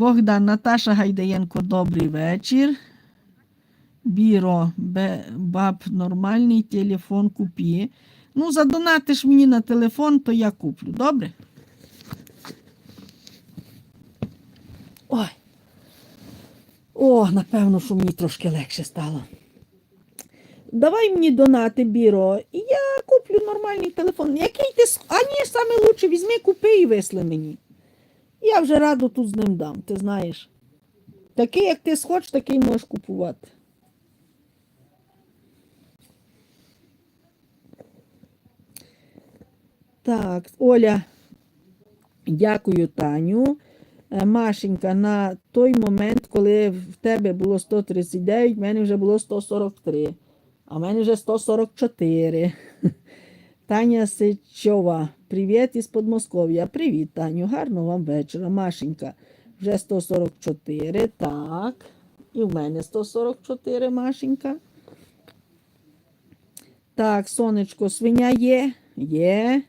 Богдан Наташа Гайдаєнко, добрий вечір. Біро, баб, нормальний телефон купі. Ну, задонатиш мені на телефон, то я куплю. Добре? Ой. О, напевно, що мені трошки легше стало. Давай мені донати, Біро, і я куплю нормальний телефон. Який ти. А ні, саме лучше візьми, купи і висли мені. Я вже раду тут з ним дам, ти знаєш. Такий, як ти схочеш, такий можеш купувати. Так, Оля, дякую, Таню. Е, Машенька, на той момент, коли в тебе було 139, в мене вже було 143, а в мене вже 144. Таня Сичова, привіт із Подмосков'я. Привіт, Таню, гарного вам вечора. Машенька, вже 144, так. І в мене 144, Машенька. Так, сонечко, свиня є? Є.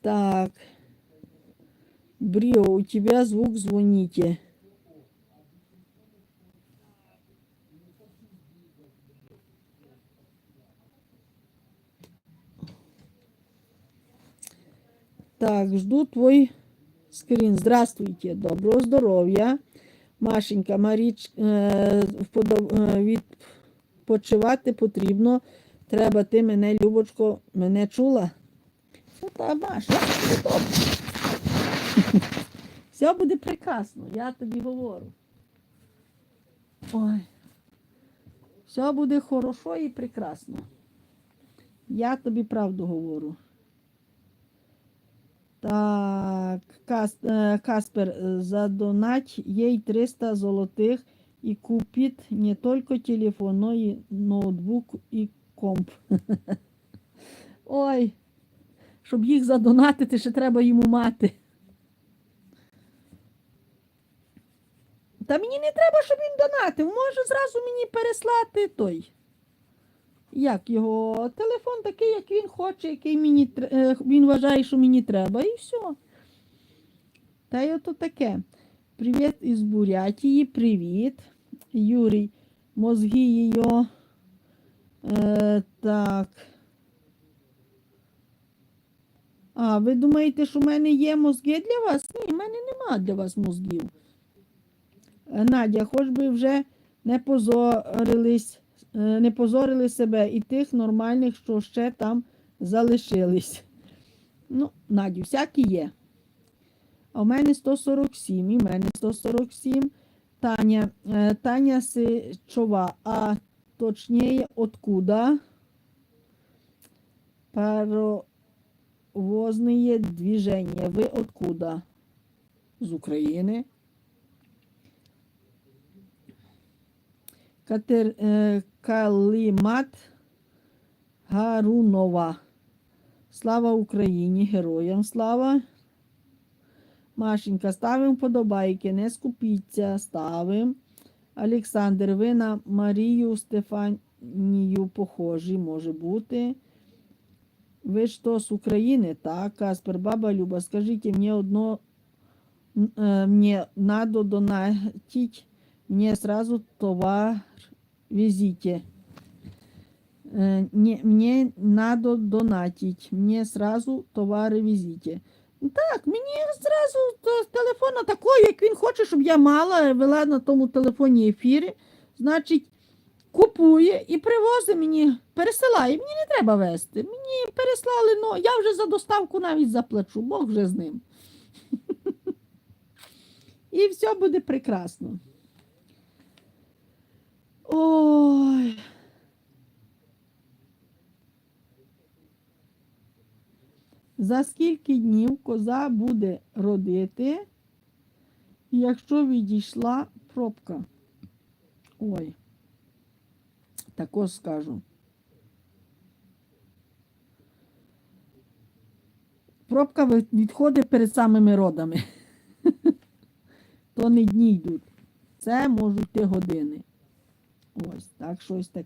Так. Брио, у тебя звук звоните. Так, жду твой скрин. Здравствуйте, доброго здоров'я. Машенька, Маріч, е, е, відпочивати потрібно. Треба ти мене, Любочко, мене чула? Ну, та Маша, все добре. Все буде прекрасно, я тобі говорю. Ой. Все буде хорошо і прекрасно. Я тобі правду говорю. Так, Кас, е, Каспер, е, задонать їй 300 золотих і купить не тільки телефон, но і ноутбук і комп. Ой, щоб їх задонатити, ще треба йому мати. Та мені не треба, щоб він донатив. Може зразу мені переслати той. Як його? Телефон такий, як він хоче, який мені, е, він вважає, що мені треба, і все. Та й ото таке. Привіт із Бурятії, привіт. Юрій, мозги її. Е, так. А, ви думаєте, що в мене є мозги для вас? Ні, в мене нема для вас мозгів. Е, Надя, хоч би вже не позорились, не позорили себе і тих нормальних, що ще там залишились. Ну, Надю, всякі є. А в мене 147, і в мене 147. Таня, е, Таня Сичова, а точніше, откуда? Паровозные движения. Вы откуда? З України. Катер, е, Калимат Гарунова. Слава Україні! Героям слава! Машенька, ставимо вподобайки, не скупіться, ставимо. Олександр, ви на Марію Стефанію похожі, може бути. Ви що, з України? Так, Каспер, баба Люба, скажіть мені одно, е, мне надо донатить, мне сразу товар везите. Е, не, мне надо донатить, мне сразу товари везите. Так, мені зразу з телефона такого, як він хоче, щоб я мала, вела на тому телефоні ефіри. Значить, купує і привозить мені, пересилає. Мені не треба вести. Мені переслали, ну я вже за доставку навіть заплачу, Бог вже з ним. І все буде прекрасно. Ой. За скільки днів коза буде родити, якщо відійшла пробка? Ой, також скажу. Пробка відходить перед самими родами. То не дні йдуть. Це можуть йти години. Ось так щось таке.